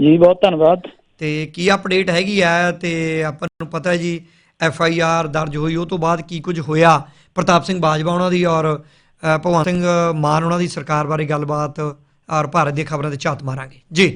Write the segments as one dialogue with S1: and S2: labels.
S1: ਜੀ ਬਹੁਤ ਧੰਨਵਾਦ।
S2: ਤੇ ਕੀ ਅਪਡੇਟ ਹੈਗੀ ਆ? ਤੇ ਆਪਾਂ ਨੂੰ ਪਤਾ ਹੈ ਜੀ ਐਫ ਆਈ ਆਰ ਦਰਜ ਹੋਈ ਉਹ ਤੋਂ ਬਾਅਦ ਕੀ ਕੁਝ ਹੋਇਆ? ਪ੍ਰਤਾਪ ਸਿੰਘ ਬਾਜਵਾ ਉਹਨਾਂ ਦੀ ਔਰ ਭਗਵੰਤ ਸਿੰਘ ਮਾਨ ਉਹਨਾਂ ਦੀ ਸਰਕਾਰ ਬਾਰੇ ਗੱਲਬਾਤ ਔਰ ਭਾਰਤ ਦੀਆਂ ਖਬਰਾਂ ਤੇ ਝਾਤ ਮਾਰਾਂਗੇ। ਜੀ।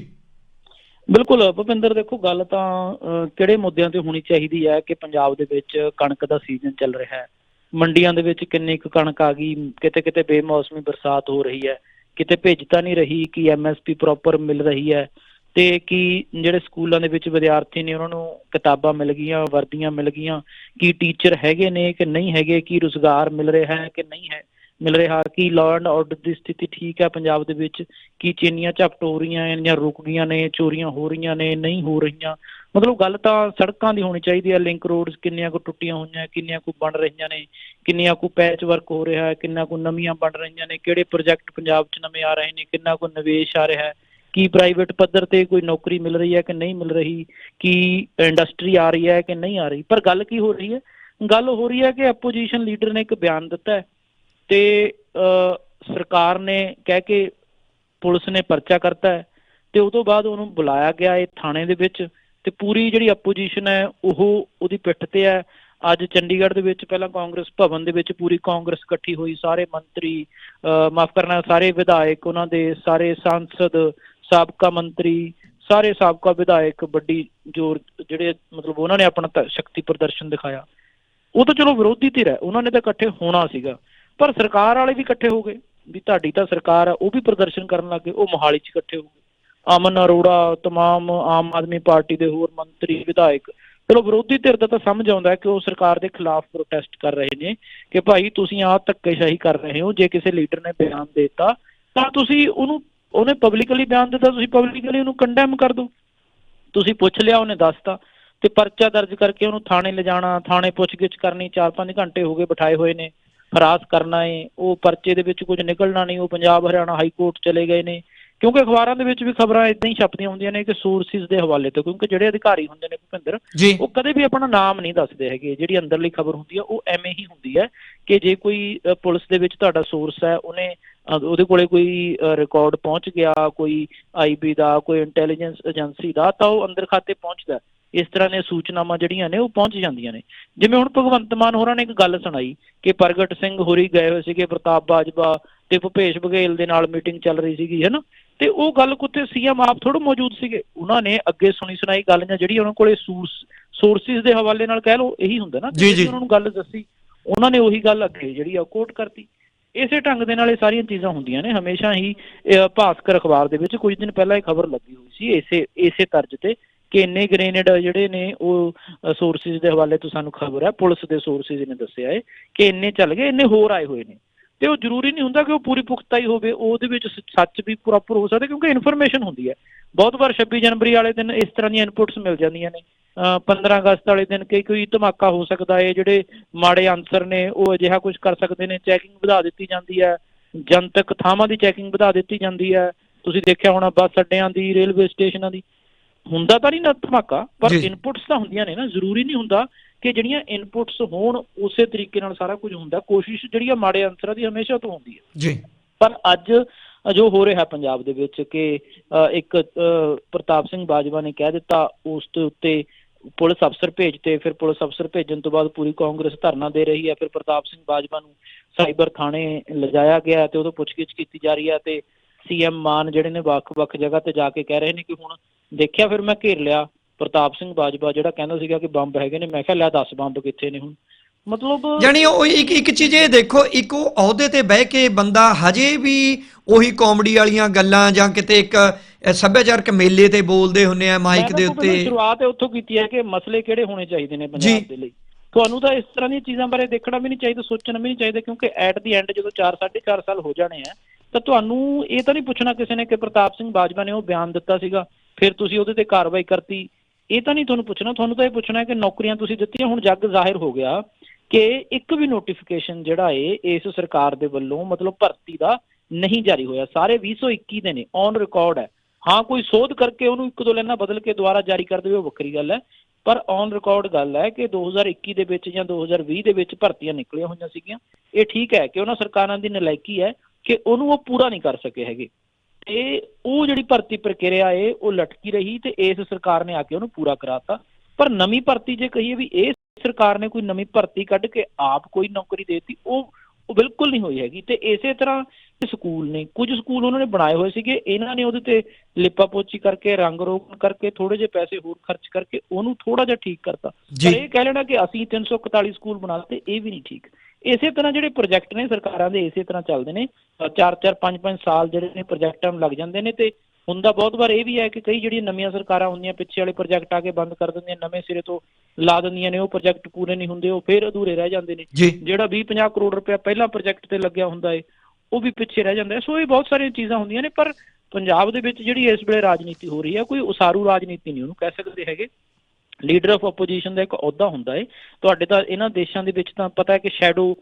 S1: ਬਿਲਕੁਲ ਭੁਪਿੰਦਰ ਦੇਖੋ ਗੱਲ ਤਾਂ ਕਿਹੜੇ ਮੁੱਦਿਆਂ ਤੇ ਹੋਣੀ ਚਾਹੀਦੀ ਹੈ ਕਿ ਪੰਜਾਬ ਦੇ ਵਿੱਚ ਕਣਕ ਦਾ ਸੀਜ਼ਨ ਚੱਲ ਰਿਹਾ ਹੈ? ਮੰਡੀਆਂ ਦੇ ਵਿੱਚ ਕਿੰਨੀ ਕੁ ਕਣਕ ਆ ਗਈ ਕਿਤੇ ਕਿਤੇ ਬੇਮੌਸਮੀ ਬਰਸਾਤ ਹੋ ਰਹੀ ਹੈ ਕਿਤੇ ਭੇਜ ਤਾਂ ਨਹੀਂ ਰਹੀ ਕਿ ਐਮਐਸਪੀ ਪ੍ਰੋਪਰ ਮਿਲ ਰਹੀ ਹੈ ਤੇ ਕੀ ਜਿਹੜੇ ਸਕੂਲਾਂ ਦੇ ਵਿੱਚ ਵਿਦਿਆਰਥੀ ਨੇ ਉਹਨਾਂ ਨੂੰ ਕਿਤਾਬਾਂ ਮਿਲ ਗਈਆਂ, ਵਰਦੀਆਂ ਮਿਲ ਗਈਆਂ, ਕੀ ਟੀਚਰ ਹੈਗੇ ਨੇ ਕਿ ਨਹੀਂ ਹੈਗੇ, ਕੀ ਰੁਜ਼ਗਾਰ ਮਿਲ ਰਿਹਾ ਹੈ ਕਿ ਨਹੀਂ ਹੈ, ਮਿਲ ਰਿਹਾ, ਕੀ ਲਾਅ ਐਂਡ ਆਰਡਰ ਦੀ ਸਥਿਤੀ ਠੀਕ ਹੈ ਪੰਜਾਬ ਦੇ ਵਿੱਚ, ਕੀ ਚੀਨੀਆਂ ਝਪਟ ਹੋ ਰਹੀਆਂ ਨੇ ਜਾਂ ਰੁਕ ਗਈਆਂ ਨੇ, ਚੋਰੀਆਂ ਹੋ ਰਹੀਆਂ ਨੇ, ਨਹੀਂ ਹੋ ਰਹੀਆਂ, ਮਤਲਬ ਗੱਲ ਤਾਂ ਸੜਕਾਂ ਦੀ ਹੋਣੀ ਚਾਹੀਦੀ ਹੈ ਲਿੰਕ ਰੋਡਸ ਕਿੰਨੀਆਂ ਕੁ ਟੁੱਟੀਆਂ ਹੋਈਆਂ, ਕਿੰਨੀਆਂ ਕੁ ਬਣ ਰਹੀਆਂ ਨੇ, ਕਿੰਨੀਆਂ ਕੁ ਪੈਚ ਵਰਕ ਹੋ ਰਿਹਾ ਹੈ, ਕਿੰਨਾ ਕੁ ਨਵੀਆਂ ਬਣ ਰਹੀਆਂ ਨੇ, ਕਿਹੜੇ ਪ੍ਰੋਜੈਕਟ ਪੰਜਾਬ 'ਚ ਨਵੇਂ ਆ ਰਹੇ ਨੇ, ਕਿੰਨਾ ਕੁ ਨਿਵੇਸ਼ ਆ ਰਿਹਾ ਹੈ ਕੀ ਪ੍ਰਾਈਵੇਟ ਪੱਧਰ ਤੇ ਕੋਈ ਨੌਕਰੀ ਮਿਲ ਰਹੀ ਹੈ ਕਿ ਨਹੀਂ ਮਿਲ ਰਹੀ, ਕੀ ਇੰਡਸਟਰੀ ਆ ਰਹੀ ਹੈ ਕਿ ਨਹੀਂ ਆ ਰਹੀ? ਪਰ ਗੱਲ ਕੀ ਹੋ ਰਹੀ ਹੈ? ਗੱਲ ਹੋ ਰਹੀ ਹੈ ਕਿ ਆਪੋਜੀਸ਼ਨ ਲੀਡਰ ਨੇ ਇੱਕ ਬਿਆਨ ਦਿੱਤਾ ਹੈ ਤੇ ਸਰਕਾਰ ਨੇ ਕਹਿ ਕੇ ਪੁਲਿਸ ਨੇ ਪਰਚਾ ਕਰਤਾ ਹੈ ਤੇ ਉਸ ਤੋਂ ਬਾਅਦ ਉਹਨੂੰ ਬੁਲਾਇਆ ਗਿਆ ਇਹ ਥਾਣੇ ਦੇ ਵਿੱਚ ਤੇ ਪੂਰੀ ਜਿਹੜੀ ਆਪੋਜੀਸ਼ਨ ਹੈ ਉਹ ਉਹਦੀ ਪਿੱਠ ਤੇ ਹੈ। ਅੱਜ ਚੰਡੀਗੜ੍ਹ ਦੇ ਵਿੱਚ ਪਹਿਲਾਂ ਕਾਂਗਰਸ ਭਵਨ ਦੇ ਵਿੱਚ ਪੂਰੀ ਕਾਂਗਰਸ ਇਕੱਠੀ ਹੋਈ, ਸਾਰੇ ਮੰਤਰੀ ਮਾਫ ਕਰਨਾ, ਸਾਰੇ ਵਿਧਾਇਕ, ਉਹਨਾਂ ਦੇ ਸਾਰੇ ਸੰਸਦ ਸਾਬਕਾ ਮੰਤਰੀ ਸਾਰੇ ਸਾਬਕਾ ਵਿਧਾਇਕ ਵੱਡੀ ਜੋਰ ਜਿਹੜੇ ਮਤਲਬ ਉਹਨਾਂ ਨੇ ਆਪਣਾ ਤ- ਸ਼ਕਤੀ ਪ੍ਰਦਰਸ਼ਨ ਦਿਖਾਇਆ ਉਹ ਤਾਂ ਚਲੋ ਵਿਰੋਧੀ ਧਿਰ ਹੈ ਉਹਨਾਂ ਨੇ ਤਾਂ ਇਕੱਠੇ ਹੋਣਾ ਸੀਗਾ ਪਰ ਸਰਕਾਰ ਵਾਲੇ ਵੀ ਇਕੱਠੇ ਹੋ ਗਏ ਵੀ ਤੁਹਾਡੀ ਤਾਂ ਸਰਕਾਰ ਹੈ ਉਹ ਵੀ ਪ੍ਰਦਰਸ਼ਨ ਕਰਨ ਲੱਗੇ ਉਹ ਮੋਹਾਲੀ 'ਚ ਇਕੱਠੇ ਹੋ ਗਏ ਅਮਨ ਅਰੋੜਾ तमाम ਆਮ ਆਦਮੀ ਪਾਰਟੀ ਦੇ ਹੋਰ ਮੰਤਰੀ ਵਿਧਾਇਕ ਚਲੋ ਵਿਰੋਧੀ ਧਿਰ ਦਾ ਤਾਂ ਸਮਝ ਆਉਂਦਾ ਹੈ ਕਿ ਉਹ ਸਰਕਾਰ ਦੇ ਖਿਲਾਫ ਪ੍ਰੋਟੈਸਟ ਕਰ ਰਹੇ ਨੇ ਕਿ ਭਾਈ ਤੁਸੀਂ ਆਹ ਧੱਕੇਸ਼ਾਹੀ ਕਰ ਰਹੇ ਹੋ ਜੇ ਕਿਸੇ ਲੀਡਰ ਨੇ ਬਿਆਨ ਦੇ ਦਿੱਤਾ ਤਾਂ ਤੁਸੀਂ ਉਹਨੂੰ ਉਹਨੇ ਪਬਲਿਕਲੀ ਬਿਆਨ ਦਿੱਤਾ ਤੁਸੀਂ ਪਬਲਿਕਲੀ ਉਹਨੂੰ ਕੰਡੈਮ ਕਰ ਦਿਓ। ਤੁਸੀਂ ਪੁੱਛ ਲਿਆ ਉਹਨੇ ਦੱਸਤਾ। ਤੇ ਪਰਚਾ ਦਰਜ ਕਰਕੇ ਉਹਨੂੰ ਥਾਣੇ ਲਿਜਾਣਾ ਥਾਣੇ ਪੁੱਛਗਿੱਛ ਕਰਨੀ 4-5 ਘੰਟੇ ਹੋ ਗਏ ਬਿਠਾਏ ਹੋਏ ਨੇ ਹਰਾਸ ਕਰਨਾ ਏ। ਉਹ ਪਰਚੇ ਦੇ ਵਿੱਚ ਕੁਝ ਨਿਕਲਣਾ ਨਹੀਂ ਉਹ ਪੰਜਾਬ ਹਰਿਆਣਾ ਹਾਈ ਕੋਰਟ ਚਲੇ ਗਏ ਨੇ। ਕਿਉਂਕਿ ਅਖਬਾਰਾਂ ਦੇ ਵਿੱਚ ਵੀ ਖਬਰਾਂ ਇਦਾਂ ਹੀ ਛਪਦੀਆਂ ਹੁੰਦੀਆਂ ਨੇ ਕਿ ਸੋਰਸਿਸ ਦੇ ਹਵਾਲੇ ਤੋਂ ਕਿਉਂਕਿ ਜਿਹੜੇ ਅਧਿਕਾਰੀ ਹੁੰਦੇ ਨੇ ਭੁਪਿੰਦਰ ਉਹ ਕਦੇ ਵੀ ਆਪਣਾ ਨਾਮ ਨਹੀਂ ਦੱਸਦੇ ਹੈਗੇ। ਜਿਹੜੀ ਅੰਦਰਲੀ ਖਬਰ ਹੁੰਦੀ ਆ ਉਹ ਐਵੇਂ ਹੀ ਹੁੰਦੀ ਹੈ ਕਿ ਜੇ ਕੋਈ ਪੁਲਿਸ ਦੇ ਵਿੱਚ ਤੁਹਾਡਾ ਸੋਰਸ ਹੈ ਉਹਨੇ ਉਹਦੇ ਕੋਲੇ ਕੋਈ ਰਿਕਾਰਡ ਪਹੁੰਚ ਗਿਆ ਕੋਈ ਆਈਬੀ ਦਾ ਕੋਈ ਇੰਟੈਲੀਜੈਂਸ ਏਜੰਸੀ ਦਾ ਤਾਂ ਉਹ ਅੰਦਰ ਖਾਤੇ ਪਹੁੰਚਦਾ। ਇਸ ਤਰ੍ਹਾਂ ਦੀਆਂ ਸੂਚਨਾਵਾਂ ਜਿਹੜੀਆਂ ਨੇ ਉਹ ਪਹੁੰਚ ਜਾਂਦੀਆਂ ਨੇ। ਜਿਵੇਂ ਹੁਣ ਭਗਵੰਤ ਮਾਨ ਹੋਰਾਂ ਨੇ ਇੱਕ ਗੱਲ ਸੁਣਾਈ ਕਿ ਪ੍ਰਗਟ ਸਿੰਘ ਹੋਰੀ ਗਏ ਹੋਏ ਸੀਗੇ ਪ੍ਰਤਾਪ ਬਾਜਵਾ ਤੇ ਭੁਪੇਸ਼ ਬਘੇਲ ਦੇ ਨਾਲ ਮੀਟਿੰਗ ਚੱਲ ਰਹੀ ਸੀਗੀ ਹੈਨਾ? ਤੇ ਉਹ ਗੱਲ ਕੁੱਤੇ ਸੀਐਮ ਆਪ ਥੋੜਾ ਮੌਜੂਦ ਸੀਗੇ। ਉਹਨਾਂ ਨੇ ਅੱਗੇ ਸੁਣੀ ਸੁਣਾਈ ਗੱਲ ਜਾਂ ਜਿਹੜੀ ਉਹਨਾਂ ਕੋਲੇ ਸੋਰਸ ਸੋਰਸਿਸ ਦੇ ਹਵਾਲੇ ਨਾਲ ਕਹਿ ਲਓ ਇਹੀ ਹੁੰਦਾ ਨਾ ਕਿ ਉਹਨਾਂ ਨੂੰ ਗੱਲ ਦੱਸੀ ਉਹਨਾਂ ਨੇ ਉਹੀ ਗੱਲ ਅੱਗੇ ਜਿਹੜੀ ਆ ਕੋਟ ਕਰਤੀ। ਇਸੇ ਢੰਗ ਦੇ ਨਾਲ ਇਹ ਸਾਰੀਆਂ ਚੀਜ਼ਾਂ ਹੁੰਦੀਆਂ ਨੇ। ਹਮੇਸ਼ਾ ਹੀ ਭਾਸਕਰ ਅਖਬਾਰ ਦੇ ਵਿੱਚ ਕੁਝ ਦਿਨ ਪਹਿਲਾਂ ਇਹ ਖਬਰ ਲੱਗੀ ਹੋਈ ਸੀ। ਇਸੇ ਇਸੇ ਤਰਜ ਤੇ ਕਿ ਇੰਨੇ ਗ੍ਰੇਨੇਡ ਜਿਹੜੇ ਨੇ, ਉਹ ਸੋਰਸਿਸ ਦੇ ਹਵਾਲੇ ਤੋਂ ਸਾਨੂੰ ਖਬਰ ਹੈ। ਪੁਲਿਸ ਦੇ ਸੋਰਸਿਸ ਨੇ ਦੱਸਿਆ ਹੈ ਕਿ ਇੰਨੇ ਚੱਲ ਗਏ, ਇੰਨੇ ਹੋਰ ਆਏ ਹੋਏ ਨੇ। ਤੇ ਉਹ ਜ਼ਰੂਰੀ ਨਹੀਂ ਹੁੰਦਾ ਕਿ ਉਹ ਪੂਰੀ ਪੁਖਤਾ ਹੀ ਹੋਵੇ। ਉਹਦੇ ਵਿੱਚ ਸੱਚ ਵੀ ਪ੍ਰੋਪਰ ਹੋ ਸਕਦਾ ਕਿਉਂਕਿ ਇਨਫੋਰਮੇਸ਼ਨ ਹੁੰਦੀ ਹੈ। ਬਹੁਤ ਵਾਰ 26 ਜਨਵਰੀ ਵਾਲੇ ਦਿਨ ਇਸ ਤਰ੍ਹਾਂ ਦੀਆਂ ਇਨਪੁਟਸ ਮਿਲ ਜਾਂਦੀਆਂ ਨੇ। 15 ਅਗਸਤ ਵਾਲੇ ਦਿਨ ਕਿ ਕੋਈ ਧਮਾਕਾ ਹੋ ਸਕਦਾ ਹੈ ਜਿਹੜੇ ਮਾੜੇ ਅਨਸਰ ਨੇ ਉਹ ਅਜਿਹਾ ਕੁਝ ਕਰ ਸਕਦੇ ਨੇ। ਚੈਕਿੰਗ ਵਧਾ ਦਿੱਤੀ ਜਾਂਦੀ ਹੈ ਜਨਤਕ ਥਾਵਾਂ ਦੀ ਚੈਕਿੰਗ ਵਧਾ ਦਿੱਤੀ ਜਾਂਦੀ ਹੈ। ਤੁਸੀਂ ਦੇਖਿਆ ਹੋਣਾ ਬੱਸ ਅੱਡਿਆਂ ਦੀ ਰੇਲਵੇ ਸਟੇਸ਼ਨਾਂ ਦੀ। ਹੁੰਦਾ ਤਾਂ ਨਹੀਂ ਨਾ ਧਮਾਕਾ ਪਰ। ਇਨਪੁਟਸ ਤਾਂ ਹੁੰਦੀਆਂ ਨੇ ਨਾ। ਜ਼ਰੂਰੀ ਨਹੀਂ ਹੁੰਦਾ ਕਿ ਜਿਹੜੀਆਂ ਇਨਪੁਟਸ ਹੋਣ ਉਸੇ ਤਰੀਕੇ ਨਾਲ ਸਾਰਾ ਕੁਝ ਹੁੰਦਾ। ਕੋਸ਼ਿਸ਼ ਜਿਹੜੀ ਆ ਮਾੜੇ ਅਨਸਰਾਂ ਦੀ ਹਮੇਸ਼ਾ ਤੋਂ ਹੁੰਦੀ ਹੈ।
S2: ਜੀ।
S1: ਪਰ ਅੱਜ ਜੋ ਹੋ ਰਿਹਾ ਪੰਜਾਬ ਦੇ ਵਿੱਚ ਕਿ ਇੱਕ ਪ੍ਰਤਾਪ ਸਿੰਘ ਬਾਜਵਾ ਨੇ ਕਹਿ ਦਿੱਤਾ ਉਸ ਦੇ ਉੱਤੇ ਪੁਲਿਸ ਅਫਸਰ ਭੇਜਤੇ, ਫਿਰ ਪੁਲਿਸ ਅਫਸਰ ਭੇਜਣ ਤੋਂ ਬਾਅਦ ਪੂਰੀ ਕਾਂਗਰਸ ਧਰਨਾ ਦੇ ਰਹੀ ਹੈ, ਫਿਰ ਪ੍ਰਤਾਪ ਸਿੰਘ ਬਾਜਵਾ ਨੂੰ ਸਾਈਬਰ ਥਾਣੇ ਲਿਜਾਇਆ ਗਿਆ ਤੇ ਉਦੋਂ ਪੁੱਛਗਿੱਛ ਕੀਤੀ ਜਾ ਰਹੀ ਹੈ ਤੇ ਸੀਐਮ ਮਾਨ ਜਿਹੜੇ ਨੇ ਵੱਖ-ਵੱਖ ਜਗ੍ਹਾ ਤੇ ਜਾ ਕੇ ਕਹਿ ਰਹੇ ਨੇ ਕਿ ਹੁਣ ਦੇਖਿਆ ਫਿਰ ਮੈਂ ਘੇਰ ਲਿਆ, ਪ੍ਰਤਾਪ ਸਿੰਘ ਬਾਜਵਾ ਜਿਹੜਾ ਕਹਿੰਦਾ ਸੀਗਾ ਕਿ ਬੰਬ ਹੈਗੇ ਨੇ, ਮੈਂ ਕਿਹਾ ਲੈ ਦੱਸ ਬੰਬ ਕਿੱਥੇ ਨੇ ਹੁਣ। ਮਤਲਬ
S2: ਯਾਨੀ ਉਹ ਇੱਕ ਇੱਕ ਚੀਜ਼ ਇਹ ਦੇਖੋ ਇੱਕ ਉਹ ਅਹੁਦੇ ਤੇ ਬਹਿ ਕੇ ਬੰਦਾ ਹਜੇ ਵੀ ਉਹੀ ਕਾਮੇਡੀ ਵਾਲੀਆਂ ਗੱਲਾਂ ਜਾਂ ਕਿਤੇ ਇੱਕ ਸੱਭਿਆਚਾਰਕ ਮੇਲੇ ਤੇ ਬੋਲਦੇ ਹੁੰਨੇ ਆ ਮਾਈਕ ਦੇ ਉੱਤੇ।
S1: ਸ਼ੁਰੂਆਤ ਉੱਥੋਂ ਕੀਤੀ ਹੈ ਕਿ ਮਸਲੇ ਕਿਹੜੇ ਹੋਣੇ ਚਾਹੀਦੇ ਨੇ। ਪੰਜਾਬ ਦੇ ਲਈ। ਤੁਹਾਨੂੰ ਤਾਂ ਇਸ ਤਰ੍ਹਾਂ ਦੀਆਂ ਚੀਜ਼ਾਂ ਬਾਰੇ ਦੇਖਣਾ ਵੀ ਨਹੀਂ ਚਾਹੀਦਾ ਸੋਚਣਾ ਵੀ ਨਹੀਂ ਚਾਹੀਦਾ ਕਿਉਂਕਿ ਐਟ ਦੀ ਐਂਡ ਜਦੋਂ 4 4.5 ਸਾਲ ਹੋ ਜਾਣੇ ਆ ਤਾਂ ਤੁਹਾਨੂੰ ਇਹ ਤਾਂ ਨਹੀਂ ਪੁੱਛਣਾ ਕਿਸੇ ਨੇ ਕਿ ਪ੍ਰਤਾਪ ਸਿੰਘ ਬਾਜਵਾ ਨੇ ਉਹ ਬਿਆਨ ਦਿੱਤਾ ਸੀਗਾ ਫਿਰ ਤੁਸੀਂ ਉਹਦੇ ਤੇ ਕਾਰਵਾਈ ਕਰਤੀ। ਇਹ ਤਾਂ ਨਹੀਂ ਤੁਹਾਨੂੰ ਪੁੱਛਣਾ ਤੁਹਾਨੂੰ ਤਾਂ ਇਹ ਪੁੱਛਣਾ ਹੈ ਕਿ ਨੌਕਰੀਆਂ ਤੁਸੀਂ ਦਿੱਤੀਆਂ ਹੁਣ ਜੱਗ ਜ਼ਾਹਿਰ ਹੋ ਗਿਆ। ਕਿ ਇੱਕ ਵੀ ਨੋਟੀਫਿਕੇਸ਼ਨ ਜਿਹੜਾ ਏ, ਇਸ ਸਰਕਾਰ ਦੇ ਵੱਲੋਂ ਮਤਲਬ ਭਰਤੀ ਦਾ ਨਹੀਂ ਜਾਰੀ ਹੋਇਆ। ਸਾਰੇ 2021 ਦੇ ਨੇ ਔਨ ਰਿਕਾਰਡ ਹੈ। ਹਾਂ, ਕੋਈ ਸੋਧ ਕਰਕੇ ਉਹਨੂੰ ਇੱਕ ਦੋ ਲਾਈਨਾਂ ਬਦਲ ਕੇ ਦੁਬਾਰਾ ਜਾਰੀ ਕਰ ਦੇਵੇ, ਉਹ ਵੱਖਰੀ ਗੱਲ ਹੈ। ਪਰ ਔਨ ਰਿਕਾਰਡ ਗੱਲ ਹੈ ਕਿ 2021 ਦੇ ਵਿੱਚ ਜਾਂ 2020 ਦੇ ਵਿੱਚ ਭਰਤੀਆਂ ਨਿਕਲੀਆਂ ਹੋਈਆਂ ਸੀਗੀਆਂ। ਇਹ ਠੀਕ ਹੈ ਕਿ ਉਹਨਾਂ ਸਰਕਾਰਾਂ ਦੀ ਨਲਾਇਕੀ ਹੈ ਕਿ ਉਹਨੂੰ ਉਹ ਪੂਰਾ ਨਹੀਂ ਕਰ ਸਕੇ ਹੈਗੇ। ਤੇ ਉਹ ਜਿਹੜੀ ਭਰਤੀ ਪ੍ਰਕਿਰਿਆ ਏ, ਉਹ ਲਟਕੀ ਰਹੀ ਤੇ ਇਸ ਸਰਕਾਰ ਨੇ ਆ ਕੇ ਉਹਨੂੰ ਪੂਰਾ ਕਰਾਤਾ। ਪਰ ਨਵੀਂ ਭਰਤੀ ਜੇ ਕਹੀਏ ਵੀ ਇਹ ਸਰਕਾਰ ਨੇ ਕੋਈ ਨਵੀਂ ਭਰਤੀ ਕੱਢ ਕੇ ਆਪ ਕੋਈ ਨੌਕਰੀ ਦੇਤੀ ਉਹ ਉਹ ਬਿਲਕੁਲ ਨਹੀਂ ਹੋਈ ਹੈਗੀ। ਤੇ ਇਸੇ ਤਰ੍ਹਾਂ ਸਕੂਲ ਨੇ ਕੁਝ ਸਕੂਲ ਉਹਨਾਂ ਨੇ ਬਣਾਏ ਹੋਏ ਸੀਗੇ ਇਹਨਾਂ ਨੇ ਉਹਦੇ ਤੇ ਲਿਪਾ ਪੋਚੀ ਕਰਕੇ ਰੰਗ ਰੋਗਨ ਕਰਕੇ ਥੋੜੇ ਜਿਹੇ ਪੈਸੇ ਹੋਰ ਖਰਚ ਕਰਕੇ ਉਹਨੂੰ ਥੋੜਾ ਜਿਹਾ ਠੀਕ ਕਰਤਾ। ਪਰ ਇਹ ਕਹਿ ਲੈਣਾ ਕਿ ਅਸੀਂ 341 ਸਕੂਲ ਬਣਾ ਦਿੱਤੇ ਇਹ ਵੀ ਨਹੀਂ ਠੀਕ। ਇਸੇ ਤਰ੍ਹਾਂ ਜਿਹੜੇ ਪ੍ਰੋਜੈਕਟ ਨੇ ਸਰਕਾਰਾਂ ਦੇ ਇਸੇ ਤਰ੍ਹਾਂ ਚੱਲਦੇ ਨੇ। 4-4 5-5 ਸਾਲ ਜਿਹੜੇ ਨੇ ਪ੍ਰੋਜੈਕਟਾਂ ਨੂੰ ਲੱਗ ਜਾਂਦੇ ਨੇ ਤੇ ਹੁੰਦਾ ਬਹੁਤ ਵਾਰ ਇਹ ਵੀ ਹੈ ਕਿ ਕਈ ਜਿਹੜੀਆਂ ਨਵੀਆਂ ਸਰਕਾਰਾਂ ਹੁੰਦੀਆਂ ਪਿੱਛੇ ਵਾਲੇ ਪ੍ਰੋਜੈਕਟ ਆ ਕੇ ਬੰਦ ਕਰ ਦਿੰਦੀਆਂ ਨਵੇਂ ਸਿਰੇ ਤੋਂ ਲਾ ਦਿੰਦੀਆਂ ਨੇ ਉਹ ਪ੍ਰੋਜੈਕਟ ਪੂਰੇ ਨਹੀਂ ਹੁੰਦੇ ਉਹ ਫਿਰ ਅਧੂਰੇ ਰਹਿ ਜਾਂਦੇ ਨੇ। ਜਿਹੜਾ 20-50 ਕਰੋੜ ਰੁਪਇਆ ਪਹਿਲਾਂ ਪ੍ਰੋਜੈਕਟ ਤੇ ਲੱਗਿਆ ਹੁੰਦਾ ਏ ਉਹ ਵੀ ਪਿੱਛੇ ਰਹਿ ਜਾਂਦਾ ਸੋ ਇਹ ਬਹੁਤ ਸਾਰੀਆਂ ਚੀਜ਼ਾਂ ਹੁੰਦੀਆਂ ਨੇ ਪਰ ਪੰਜਾਬ ਦੇ ਵਿੱਚ ਜਿਹੜੀ ਇਸ ਵੇਲੇ ਰਾਜਨੀਤੀ ਹੋ ਰਹੀ ਹੈ ਕੋਈ ਉਸਾਰੂ ਰਾਜਨੀਤੀ ਨਹੀਂ ਉਹਨੂੰ ਕਹਿ ਸਕਦੇ ਹੈਗੇ। ਲੀਡਰ ਆਫ ਆਪੋਜੀਸ਼ਨ ਦਾ ਇੱਕ ਅਹੁਦਾ ਹੁੰਦਾ ਏ। ਤੁਹਾਡੇ ਤਾਂ ਇਹਨਾਂ ਦੇਸ਼ਾਂ ਦੇ ਵਿੱਚ ਤਾਂ ਪਤਾ ਹੈ ਕਿ ਸ਼ੈਡੋ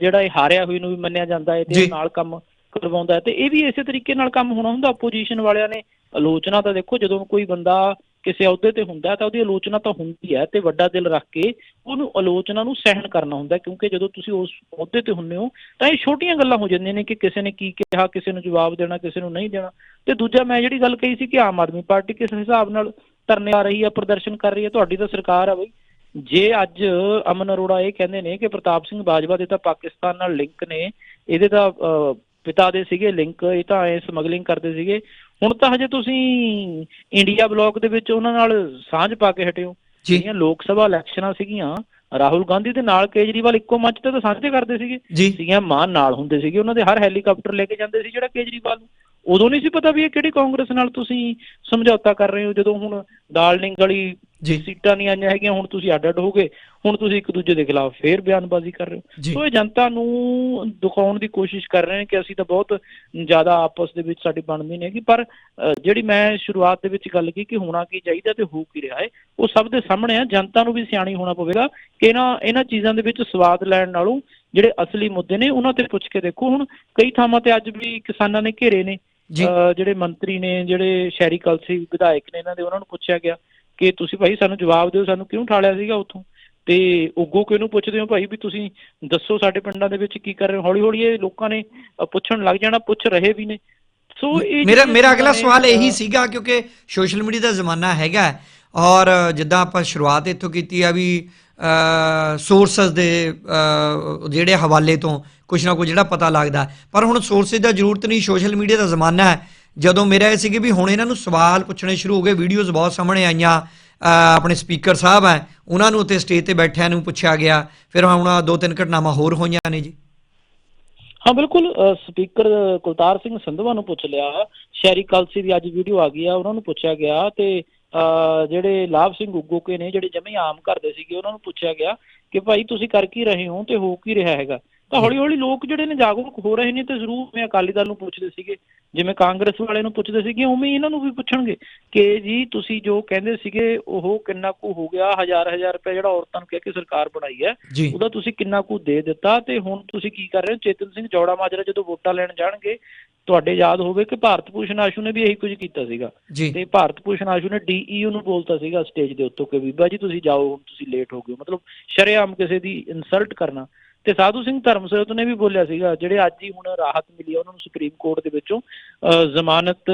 S1: ਜਿਹੜਾ ਇਹ ਹਾਰਿਆ ਹੋਈ ਨੂੰ ਵੀ ਮੰਨਿਆ ਜਾਂਦਾ ਹੈ ਤੇ ਨਾਲ ਕੰਮ ਕਰਵਾਉਂਦਾ ਹੈ। ਤੇ ਇਹ ਵੀ ਇਸੇ ਤਰੀਕੇ ਨਾਲ ਕੰਮ ਹੋਣਾ ਹੁੰਦਾ। ਆਪੋਜੀਸ਼ਨ ਵਾਲਿਆਂ ਨੇ ਆਲੋਚਨਾ ਤਾਂ ਦੇਖੋ ਜਦੋਂ ਕੋਈ ਬੰਦਾ ਕਿਸੇ ਅਹੁਦੇ ਤੇ ਹੁੰਦਾ ਤਾਂ ਉਹਦੀ ਆਲੋਚਨਾ ਤਾਂ ਹੁੰਦੀ ਹੈ ਤੇ ਵੱਡਾ ਦਿਲ ਰੱਖ ਕੇ ਉਹਨੂੰ ਆਲੋਚਨਾ ਨੂੰ ਸਹਿਣ ਕਰਨਾ ਹੁੰਦਾ ਕਿਉਂਕਿ ਜਦੋਂ ਤੁਸੀਂ ਉਸ ਅਹੁਦੇ ਤੇ ਹੁੰਦੇ ਹੋ ਤਾਂ ਇਹ ਛੋਟੀਆਂ ਗੱਲਾਂ ਹੋ ਜਾਂਦੀਆਂ ਨੇ ਕਿ ਕਿਸੇ ਨੇ ਕੀ ਕਿਹਾ ਕਿਸੇ ਨੂੰ ਜਵਾਬ ਦੇਣਾ ਕਿਸੇ ਨੂੰ ਨਹੀਂ ਦੇਣਾ। ਤੇ ਦੂਜਾ ਮੈਂ ਜਿਹੜੀ ਗੱਲ ਕਹੀ ਸੀ ਕਿ ਆਮ ਆਦਮੀ ਪਾਰਟੀ ਕਿਸ ਹਿਸਾਬ ਨਾਲ ਧਰਨੇ ਆ ਰਹੀ ਹੈ ਪ੍ਰਦਰਸ਼ਨ ਕਰ ਰਹੀ ਹੈ ਤੁਹਾਡੀ ਤਾਂ ਸਰਕਾਰ ਆ ਬਈ। ਜੇ ਅੱਜ ਅਮਨ ਅਰੋੜਾ ਇਹ ਕਹਿੰਦੇ ਨੇ ਕਿ ਪ੍ਰਤਾਪ ਸਿੰਘ ਬਾਜਵਾ ਦੇ ਤਾਂ ਪਾਕਿਸਤਾਨ ਨਾਲ ਲਿੰਕ ਨੇ ਇਹਦੇ ਤਾਂ ਅਹ, ਪਿਤਾ ਦੇ ਸੀਗੇ ਲਿੰਕ ਇਹ ਤਾਂ ਐ ਸਮਗਲਿੰਗ ਕਰਦੇ ਸੀਗੇ। ਹੁਣ ਤਾਂ ਹਜੇ ਤੁਸੀਂ ਇੰਡੀਆ ਬਲੌਕ ਦੇ ਵਿੱਚ ਉਹਨਾਂ ਨਾਲ ਸਾਂਝ ਪਾ ਕੇ ਹਟਿਓ ਜਿਹੜੀਆਂ ਲੋਕ ਸਭਾ ਇਲੈਕਸ਼ਨਾਂ ਸੀਗੀਆਂ ਰਾਹੁਲ ਗਾਂਧੀ ਦੇ ਨਾਲ ਕੇਜਰੀਵਾਲ ਇੱਕੋ ਮੰਚ ਤੇ ਤਾਂ ਸਾਂਝੇ ਕਰਦੇ ਸੀਗੇ। ਸੀਗੀਆਂ ਮਾਨ ਨਾਲ ਹੁੰਦੇ ਸੀਗੇ। ਉਹਨਾਂ ਦੇ ਹਰ ਹੈਲੀਕਾਪਟਰ ਲੈ ਕੇ ਜਾਂਦੇ ਸੀ ਜਿਹੜਾ ਕੇਜਰੀਵਾਲ ਨੂੰ। ਉਦੋਂ ਨਹੀਂ ਸੀ ਪਤਾ ਵੀ ਇਹ ਕਿਹੜੀ ਕਾਂਗਰਸ ਨਾਲ ਤੁਸੀਂ ਸਮਝੌਤਾ ਕਰ ਰਹੇ ਹੋ ਜਦੋਂ ਹੁਣ ਦਾਰਲਿੰਗ ਵਾਲੀ
S2: ਜੀ
S1: ਸੀਟਾਂ ਨਹੀਂ ਆਈਆਂ ਹੈਗੀਆਂ ਹੁਣ ਤੁਸੀਂ ਅੱਡ ਅੱਡ ਹੋ ਗਏ ਹੁਣ ਤੁਸੀਂ ਇੱਕ ਦੂਜੇ ਦੇ ਖਿਲਾਫ ਫੇਰ ਬਿਆਨਬਾਜ਼ੀ ਕਰ ਰਹੇ ਹੋ। ਸੋ ਇਹ ਜਨਤਾ ਨੂੰ ਦਿਖਾਉਣ ਦੀ ਕੋਸ਼ਿਸ਼ ਕਰ ਰਹੇ ਨੇ ਕਿ ਅਸੀਂ ਤਾਂ ਬਹੁਤ ਜ਼ਿਆਦਾ ਆਪਸ ਦੇ ਵਿੱਚ ਸਾਡੀ ਬਣਦੀ ਨਹੀਂ ਹੈਗੀ ਪਰ ਜਿਹੜੀ ਮੈਂ ਸ਼ੁਰੂਆਤ ਦੇ ਵਿੱਚ ਗੱਲ ਕੀਤੀ ਕਿ ਹੋਣਾ ਕੀ ਚਾਹੀਦਾ ਤੇ ਹੋ ਕੀ ਰਿਹਾ ਹੈ ਉਹ ਸਭ ਦੇ ਸਾਹਮਣੇ ਆ। ਜਨਤਾ ਨੂੰ ਵੀ ਸਿਆਣੀ ਹੋਣਾ ਪਵੇਗਾ ਕਿ ਇਹਨਾਂ ਇਹਨਾਂ ਚੀਜ਼ਾਂ ਦੇ ਵਿੱਚ ਸਵਾਦ ਲੈਣ ਨਾਲੋਂ ਜਿਹੜੇ ਅਸਲੀ ਮੁੱਦੇ ਨੇ ਉਹਨਾਂ ਤੇ ਪੁੱਛ ਕੇ ਦੇਖੋ। ਹੁਣ ਕਈ ਥਾਵਾਂ ਤੇ ਅੱਜ ਵੀ ਕਿਸਾਨਾਂ ਨੇ ਘੇਰੇ ਨੇ ਜਿਹੜੇ ਮੰਤਰੀ ਨੇ ਜਿਹੜੇ ਸ਼ਹਿਰੀ ਕਲਸੀ ਵਿਧਾਇਕ ਨੇ ਇਹਨਾਂ ਦੇ ਉਹਨਾਂ ਨੂੰ ਪੁੱਛਿਆ ਗਿਆ। ਕਿ ਤੁਸੀਂ ਭਾਈ ਸਾਨੂੰ ਜਵਾਬ ਦਿਓ ਸਾਨੂੰ ਕਿਉਂ ਠਾਲਿਆ ਸੀਗਾ ਉੱਥੋਂ? ਤੇ ਉਗੋ ਕਿਹਨੂੰ ਪੁੱਛਦੇ ਹੋ ਭਾਈ ਵੀ ਤੁਸੀਂ ਦੱਸੋ ਸਾਡੇ ਪਿੰਡਾਂ ਦੇ ਵਿੱਚ ਕੀ ਕਰ ਰਹੇ ਹੋ? ਹੌਲੀ ਹੌਲੀ ਇਹ ਲੋਕਾਂ ਨੇ ਪੁੱਛਣ ਲੱਗ ਜਾਣਾ ਪੁੱਛ ਰਹੇ ਵੀ ਨੇ। ਸੋ ਇਹ
S2: ਮੇਰਾ ਮੇਰਾ ਅਗਲਾ
S1: ਨੇ,
S2: ਸਵਾਲ ਇਹੀ ਸੀਗਾ ਕਿਉਂਕਿ ਸੋਸ਼ਲ ਮੀਡੀਆ ਦਾ ਜ਼ਮਾਨਾ ਹੈਗਾ ਔਰ ਜਿੱਦਾਂ ਆਪਾਂ ਸ਼ੁਰੂਆਤ ਇੱਥੋਂ ਕੀਤੀ ਆ ਵੀ ਸੋਰਸਸ ਦੇ ਜਿਹੜੇ ਹਵਾਲੇ ਤੋਂ ਕੁਝ ਨਾ ਕੁਝ ਜਿਹੜਾ ਪਤਾ ਲੱਗਦਾ। ਪਰ ਹੁਣ ਸੋਰਸਸ ਦਾ ਜ਼ਰੂਰਤ ਨਹੀਂ ਸੋਸ਼ਲ ਮੀਡੀਆ ਦਾ ਜ਼ਮਾਨਾ ਹੈ। ਜਦੋਂ ਮੇਰਾ ਇਹ ਸੀ ਕਿ ਵੀ ਹੁਣ ਇਹਨਾਂ ਨੂੰ ਸਵਾਲ ਪੁੱਛਣੇ ਸ਼ੁਰੂ ਹੋ ਗਏ ਵੀਡੀਓਜ਼ ਬਹੁਤ ਸਾਹਮਣੇ ਆਈਆਂ ਆਪਣੇ ਸਪੀਕਰ ਸਾਹਿਬ ਹੈ ਉਹਨਾਂ ਨੂੰ ਉੱਤੇ ਸਟੇਜ ਤੇ ਬੈਠਿਆਂ ਨੂੰ ਪੁੱਛਿਆ ਗਿਆ ਫਿਰ ਹੁਣ ਦੋ ਤਿੰਨ ਘਟਨਾਵਾਂ ਹੋਰ ਹੋਈਆਂ ਨੇ ਜੀ।
S1: ਹਾਂ ਬਿਲਕੁਲ ਸਪੀਕਰ ਕੁਲਤਾਰ ਸਿੰਘ ਸੰਧਵਾ ਨੂੰ ਪੁੱਛ ਲਿਆ ਸ਼ਹਿਰੀ ਕਲਸੀ ਦੀ ਅੱਜ ਵੀਡੀਓ ਆ ਗਈ ਆ ਉਹਨਾਂ ਨੂੰ ਪੁੱਛਿਆ ਗਿਆ ਤੇ ਅ, ਜਿਹੜੇ ਲਾਭ ਸਿੰਘ ਉਗੋਕੇ ਨੇ ਜਿਹੜੇ ਜਮੇ ਆਮ ਕਰਦੇ ਸੀਗੇ ਉਹਨਾਂ ਨੂੰ ਪੁੱਛਿਆ ਗਿਆ ਕਿ ਭਾਈ ਤੁਸੀਂ ਕਰ ਕੀ ਰਹੇ ਹੋ ਤੇ ਹੋ ਕੀ ਰਿਹਾ ਹੈਗਾ? ਤਾਂ ਹੌਲੀ ਹੌਲੀ ਲੋਕ ਜਿਹੜੇ ਨੇ ਜਾਗਰੂਕ ਹੋ ਰਹੇ ਨੇ ਤੇ ਜ਼ਰੂਰ ਮੈਂ ਅਕਾਲੀ ਦਲ ਨੂੰ ਪੁੱਛਦੇ ਸੀਗੇ ਜਿਵੇਂ ਕਾਂਗਰਸ ਵਾਲੇ ਨੂੰ ਪੁੱਛਦੇ ਸੀਗੇ ਉਵੇਂ ਇਹਨਾਂ ਨੂੰ ਵੀ ਪੁੱਛਣਗੇ ਕਿ ਜੀ ਤੁਸੀਂ ਜੋ ਕਹਿੰਦੇ ਸੀਗੇ ਉਹ ਕਿੰਨਾ ਕੁ ਹੋ ਗਿਆ ਹਜ਼ਾਰ ਹਜ਼ਾਰ ਰੁਪਏ ਜਿਹੜਾ ਔਰਤਾਂ ਨੂੰ ਕਹਿ ਕੇ ਸਰਕਾਰ ਬਣਾਈ ਹੈ ਉਹਦਾ ਤੁਸੀਂ ਕਿੰਨਾ ਕੁ ਦੇ ਦਿੱਤਾ ਤੇ ਹੁਣ ਤੁਸੀਂ ਕੀ ਕਰ ਰਹੇ ਹੋ? ਚੇਤਨ ਸਿੰਘ ਜੌੜਾ ਮਾਜਰਾ ਜਦੋਂ ਵੋਟਾਂ ਲੈਣ ਜਾਣਗੇ ਤੁਹਾਡੇ ਯਾਦ ਹੋਵੇ ਕਿ ਭਾਰਤ ਭੂਸ਼ਣ ਆਸ਼ੂ ਨੇ ਵੀ ਇਹੀ ਕੁਝ ਕੀਤਾ ਸੀਗਾ। ਤੇ ਭਾਰਤ ਭੂਸ਼ਣ ਆਸ਼ੂ ਨੇ ਡੀਈਯੂ ਨੂੰ ਬੋਲਤਾ ਸੀਗਾ ਸਟੇਜ ਦੇ ਉੱਤੋਂ ਕਿ ਬੀਬਾ ਜੀ ਤੁਸੀਂ ਜਾਓ ਹੁਣ ਤੁਸੀਂ ਲੇਟ ਹੋ ਗਏ। ਮਤਲਬ ਸ਼ਰੇਆਮ ਕਿਸੇ ਦੀ ਇਨਸਲਟ ਕਰਨਾ। ਤੇ ਸਾਧੂ ਸਿੰਘ ਧਰਮਸੋਤ ਨੇ ਵੀ ਬੋਲਿਆ ਸੀਗਾ ਜਿਹੜੇ ਅੱਜ ਹੀ ਹੁਣ ਰਾਹਤ ਮਿਲੀ ਉਹਨਾਂ ਨੂੰ ਸੁਪਰੀਮ ਕੋਰਟ ਦੇ ਵਿੱਚੋਂ ਜ਼ਮਾਨਤ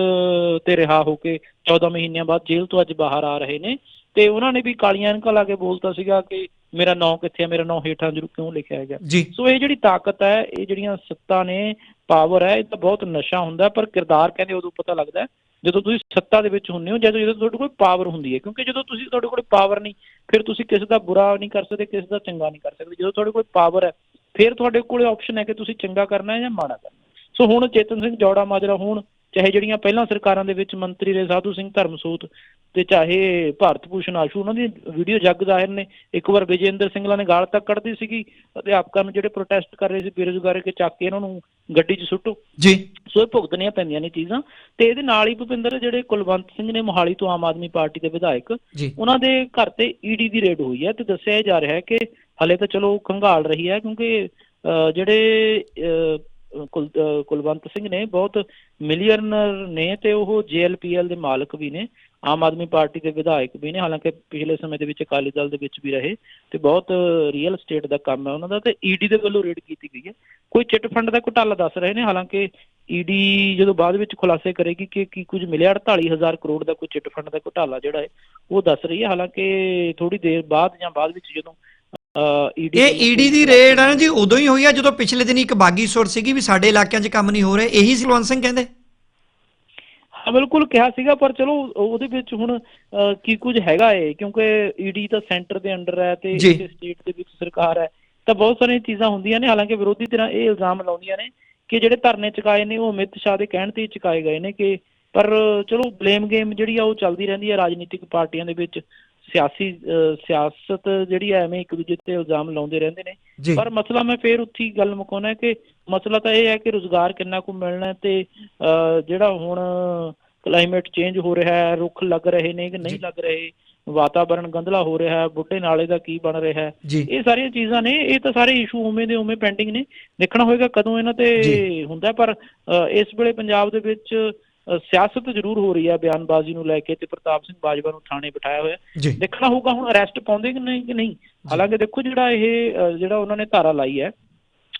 S1: ਤੇ ਰਿਹਾ ਹੋ ਕੇ 14 ਮਹੀਨਿਆਂ ਬਾਅਦ ਜੇਲ੍ਹ ਤੋਂ ਅੱਜ ਬਾਹਰ ਆ ਰਹੇ ਨੇ। ਤੇ ਉਹਨਾਂ ਨੇ ਵੀ ਕਾਲੀਆਂ ਅਨਕਾਂ ਲਾ ਕੇ ਬੋਲਤਾ ਸੀਗਾ ਕਿ ਮੇਰਾ ਨਾਂ ਕਿੱਥੇ ਆ ਮੇਰਾ ਨਾਂ ਹੇਠਾਂ ਜਰੂਰ ਕਿਉਂ ਲਿਖਿਆ ਹੈਗਾ
S2: ਜੀ।
S1: ਸੋ ਇਹ ਜਿਹੜੀ ਤਾਕਤ ਹੈ ਇਹ ਜਿਹੜੀਆਂ ਸੱਤਾ ਨੇ ਪਾਵਰ ਹੈ ਇਹ ਤਾਂ ਬਹੁਤ ਨਸ਼ਾ ਹੁੰਦਾ ਹੈ, ਪਰ ਕਿਰਦਾਰ ਕਹਿੰਦੇ ਉਦੋਂ ਪਤਾ ਲੱਗਦਾ ਹੈ ਜਦੋਂ ਤੁਸੀਂ ਸੱਤਾ ਦੇ ਵਿੱਚ ਹੁੰਦੇ ਹੋ ਜਦੋਂ ਜਦੋਂ ਤੁਹਾਡੇ ਕੋਲ ਪਾਵਰ ਹੁੰਦੀ ਹੈ, ਕਿਉਂਕਿ ਜਦੋਂ ਤੁਸੀਂ ਤੁਹਾਡੇ ਕੋਲ ਪਾਵਰ ਨਹੀਂ, ਫਿਰ ਤੁਸੀਂ ਕਿਸੇ ਦਾ ਬੁਰਾ ਨਹੀਂ ਕਰ ਸਕਦੇ, ਕਿਸੇ ਦਾ ਚੰਗਾ ਨਹੀਂ ਕਰ ਸਕਦੇ। ਜਦੋਂ ਤੁਹਾਡੇ ਕੋਲ ਪਾਵਰ ਹੈ, ਫਿਰ ਤੁਹਾਡੇ ਕੋਲ ਆਪਸ਼ਨ ਹੈ ਕਿ ਤੁਸੀਂ ਚੰਗਾ ਕਰਨਾ ਹੈ ਜਾਂ ਮਾੜਾ ਕਰਨਾ ਸੋ ਹੁਣ ਚੇਤਨ ਸਿੰਘ ਜੋੜਾ ਮਾਜਰਾ ਹੋਣ, ਚਾਹੇ ਜਿਹੜੀਆਂ ਪਹਿਲਾਂ ਸਰਕਾਰਾਂ ਦੇ ਵਿੱਚ ਮੰਤਰੀ ਰਹੇ, ਸਾਧੂ ਸਿੰਘ ਧਰਮਸੋਤ ਤੇ ਚਾਹੇ ਭਾਰਤ ਭੂਸ਼ਣ ਆਸ਼ੂ ਉਹਨਾਂ ਦੀ ਵੀਡੀਓ ਜੱਗ ਜ਼ਾਹਿਰ ਨੇ ਇੱਕ ਵਾਰ ਵਿਜੇਂਦਰ ਸਿੰਘਲਾ ਨੇ ਗਾਲ ਤੱਕ ਕੱਢਦੀ ਸੀਗੀ ਅਧਿਆਪਕਾਂ ਨੂੰ ਜਿਹੜੇ ਪ੍ਰੋਟੈਸਟ ਕਰ ਰਹੇ ਸੀ ਬੇਰੁਜ਼ਗਾਰੀ ਕੇ ਚੱਕ ਕੇ ਇਹਨਾਂ ਨੂੰ ਗੱਡੀ 'ਚ ਸੁੱਟੋ।
S2: ਜੀ।
S1: ਸੋ ਇਹ ਭੁਗਤਣੀਆਂ ਪੈਂਦੀਆਂ ਨੇ ਚੀਜ਼ਾਂ। ਤੇ ਇਹਦੇ ਨਾਲ ਹੀ ਭੁਪਿੰਦਰ ਜਿਹੜੇ ਕੁਲਵੰਤ ਸਿੰਘ ਨੇ ਮੋਹਾਲੀ ਤੋਂ ਆਮ ਆਦਮੀ ਪਾਰਟੀ ਦੇ ਵਿਧਾਇਕ ਉਹਨਾਂ ਦੇ ਘਰ ਤੇ ਈਡੀ ਦੀ ਰੇਡ ਹੋਈ ਹੈ ਤੇ ਦੱਸਿਆ ਜਾ ਰਿਹਾ ਹੈ ਕਿ ਹਲੇ ਤਾਂ ਚਲੋ ਖੰਗਾਲ ਰਹੀ ਹੈ ਕਿਉਂਕਿ ਜਿਹੜੇ ਕੁਲਵੰਤ ਸਿੰਘ ਨੇ ਬਹੁਤ ਮਿਲੀਅਨਰ ਨੇ ਤੇ ਉਹ ਜੀਐਲਪੀਐਲ ਦੇ ਮਾਲਕ ਵੀ ਨੇ। ਆਮ ਆਦਮੀ ਪਾਰਟੀ ਦੇ ਵਿਧਾਇਕ ਵੀ ਨੇ ਹਾਲਾਂਕਿ ਪਿਛਲੇ ਸਮੇਂ ਦੇ ਵਿੱਚ ਅਕਾਲੀ ਦਲ ਦੇ ਵਿੱਚ ਵੀ ਰਹੇ ਤੇ ਬਹੁਤ ਰੀਅਲ ਸਟੇਟ ਦਾ ਕੰਮ ਹੈ ਉਹਨਾਂ ਦਾ ਤੇ ਈਡੀ ਦੇ ਵੱਲੋਂ ਰੇਡ ਕੀਤੀ ਗਈ ਹੈ। ਕੋਈ ਚਿੱਟ ਫੰਡ ਦਾ ਘੁਟਾਲਾ ਦੱਸ ਰਹੇ ਨੇ ਹਾਲਾਂਕਿ ਈਡੀ ਜਦੋਂ ਬਾਅਦ ਵਿੱਚ ਖੁਲਾਸੇ ਕਰੇਗੀ ਕਿ ਕੀ ਕੁਝ ਮਿਲਿਆ 48000 ਕਰੋੜ ਦਾ ਕੋਈ ਚਿੱਟ ਫੰਡ ਦਾ ਘੁਟਾਲਾ ਜਿਹੜਾ ਹੈ ਉਹ ਦੱਸ ਰਹੀ ਹੈ। ਹਾਲਾਂਕਿ ਥੋੜੀ ਦੇਰ ਬਾਅਦ ਜਾਂ ਬਾਅਦ ਵਿੱਚ ਜਦੋਂ ਈਡੀ
S2: ਇਹ ਈਡੀ ਦੀ ਰੇਡ ਹੈ ਜੀ ਉਦੋਂ ਹੀ ਹੋਈ ਆ ਜਦੋਂ ਪਿਛਲੇ ਦਿਨ ਇੱਕ ਬਾਗੀ ਸੁਰ ਸੀਗੀ ਵੀ ਸਾਡੇ ਇਲਾਕਿਆਂ 'ਚ ਕੰਮ ਨਹੀਂ ਹੋ ਰਿਹਾ ਇਹੀ ਸਿਲਵੰਤ ਸਿੰਘ ਕਹਿੰਦੇ।
S1: ਬਿਲਕੁਲ ਕਿਹਾ ਸੀਗਾ ਪਰ ਚਲੋ ਉਹਦੇ ਵਿੱਚ ਹੁਣ ਕੀ ਕੁਝ ਹੈਗਾ ਏ ਕਿਉਂਕਿ ਈਡੀ ਤਾਂ ਸੈਂਟਰ ਦੇ ਅੰਡਰ ਹੈ ਤੇ। ਸਟੇਟ ਦੇ ਵਿੱਚ ਸਰਕਾਰ ਹੈ ਤਾਂ ਬਹੁਤ ਸਾਰੀਆਂ ਚੀਜ਼ਾਂ ਹੁੰਦੀਆਂ ਨੇ ਹਾਲਾਂਕਿ ਵਿਰੋਧੀ ਧਿਰਾਂ ਇਹ ਇਲਜ਼ਾਮ ਲਾਉਂਦੀਆਂ ਨੇ ਕਿ ਜਿਹੜੇ ਧਰਨੇ ਚੁਕਾਏ ਨੇ ਉਹ ਅਮਿਤ ਸ਼ਾਹ ਦੇ ਕਹਿਣ ਤੇ ਚੁਕਾਏ ਗਏ ਨੇ ਕਿ ਪਰ ਚਲੋ ਬਲੇਮ ਗੇਮ ਜਿਹੜੀ ਆ ਉਹ ਚੱਲਦੀ ਰਹਿੰਦੀ ਹੈ ਰਾਜਨੀਤਿਕ ਪਾਰਟੀਆਂ ਦੇ ਵਿੱਚ ਸਿਆਸੀ ਸਿਆਸਤ ਜਿਹੜੀ ਹੈ ਐਵੇਂ ਇੱਕ ਦੂਜੇ ਤੇ ਇਲਜ਼ਾਮ ਲਾਉਂਦੇ ਰਹਿੰਦੇ ਨੇ। ਪਰ ਮਸਲਾ ਮੈਂ ਫੇਰ ਉੱਥੇ ਗੱਲ ਮੁਕਾਉਣਾ ਕਿ ਮਸਲਾ ਤਾਂ ਇਹ ਹੈ ਕਿ ਰੋਜ਼ਗਾਰ ਕਿੰਨਾ ਕੁ ਮਿਲਣਾ ਤੇ ਜਿਹੜਾ ਹੁਣ ਕਲਾਈਮੇਟ ਚੇਂਜ ਹੋ ਰਿਹਾ ਹੈ ਰੁੱਖ ਲੱਗ ਰਹੇ ਨੇ ਕਿ ਨਹੀਂ ਲੱਗ ਰਹੇ ਵਾਤਾਵਰਣ ਗੰਧਲਾ ਹੋ ਰਿਹਾ ਹੈ ਬੁੱਢੇ ਨਾਲੇ ਦਾ ਕੀ ਬਣ ਰਿਹਾ ਹੈ। ਇਹ ਸਾਰੀਆਂ ਚੀਜ਼ਾਂ ਨੇ ਇਹ ਤਾਂ ਸਾਰੇ ਇਸ਼ੂ ਉਵੇਂ ਦੇ ਉਵੇਂ ਪੈਂਡਿੰਗ ਨੇ। ਦੇਖਣਾ ਹੋਏਗਾ ਕਦੋਂ ਇਹਨਾਂ ਤੇ। ਹੁੰਦਾ ਪਰ ਇਸ ਵੇਲੇ ਪੰਜਾਬ ਦੇ ਵਿੱਚ ਸਿਆਸਤ ਜ਼ਰੂਰ ਹੋ ਰਹੀ ਹੈ ਬਿਆਨਬਾਜ਼ੀ ਨੂੰ ਲੈ ਕੇ ਤੇ ਪ੍ਰਤਾਪ ਸਿੰਘ ਬਾਜਵਾ ਨੂੰ ਥਾਣੇ ਬਿਠਾਇਆ ਹੋਇਆ। ਹੈ। ਦੇਖਣਾ ਹੋਊਗਾ ਹੁਣ ਅਰੈਸਟ ਪਾਉਂਦੇ ਕਿ ਨਹੀਂ ਕਿ ਨਹੀਂ। ਹਾਲਾਂਕਿ ਦੇਖੋ ਜਿਹੜਾ ਇਹ ਜਿਹੜਾ ਉਹਨਾਂ ਨੇ ਧਾਰਾ ਲਾਈ ਹੈ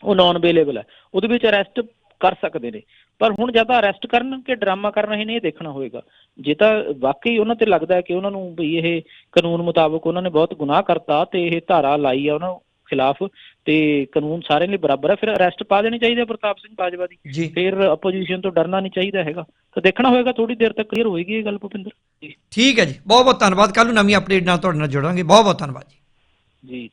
S1: ਉਹ ਨਾਨ ਅਵੇਲੇਬਲ ਹੈ। ਉਹਦੇ ਵਿੱਚ ਅਰੈਸਟ ਕਰ ਸਕਦੇ ਨੇ। ਪਰ ਹੁਣ ਜਾਂ ਤਾਂ ਅਰੈਸਟ ਕਰਨ ਕਿ ਡਰਾਮਾ ਕਰ ਰਹੇ ਨੇ ਇਹ ਦੇਖਣਾ ਹੋਏਗਾ। ਜੇ ਤਾਂ ਵਾਕਈ ਉਹਨਾਂ ਤੇ ਲੱਗਦਾ ਹੈ ਕਿ ਉਹਨਾਂ ਨੂੰ ਵੀ ਇਹ ਕਾਨੂੰਨ ਮੁਤਾਬਕ ਉਹਨਾਂ ਨੇ ਬਹੁਤ ਗੁਨਾਹ ਕਰਤਾ ਤੇ ਇਹ ਧਾਰਾ ਲਾਈ ਆ ਉਹਨਾਂ ਖਿਲਾਫ ਤੇ ਕਾਨੂੰਨ ਸਾਰਿਆਂ ਲਈ ਬਰਾਬਰ ਹੈ। ਫਿਰ ਅਰੈਸਟ ਪਾ ਦੇਣੀ ਚਾਹੀਦੀ ਹੈ ਪ੍ਰਤਾਪ ਸਿੰਘ ਬਾਜਵਾ ਦੀ। ਫਿਰ ਆਪੋਜੀਸ਼ਨ ਤੋਂ ਡਰਨਾ ਨਹੀਂ ਚਾਹੀਦਾ ਹੈਗਾ। ਤਾਂ ਦੇਖਣਾ ਹੋਏਗਾ ਥੋੜੀ ਦੇਰ ਤੱਕ ਕਲੀਅਰ ਹੋਏਗੀ ਇਹ ਗੱਲ ਭੁਪਿੰਦਰ। ਜੀ
S2: ਠੀਕ ਹੈ ਜੀ। ਬਹੁਤ ਬਹੁਤ ਧੰਨਵਾਦ। ਕੱਲ ਨੂੰ ਨਵੀਂ ਅਪਡੇਟ ਨਾਲ ਤੁਹਾਡੇ ਨਾਲ ਜੁੜਾਂਗੇ। ਬਹੁਤ ਬਹੁਤ ਧੰਨਵਾਦ ਜੀ।
S1: ਜੀ।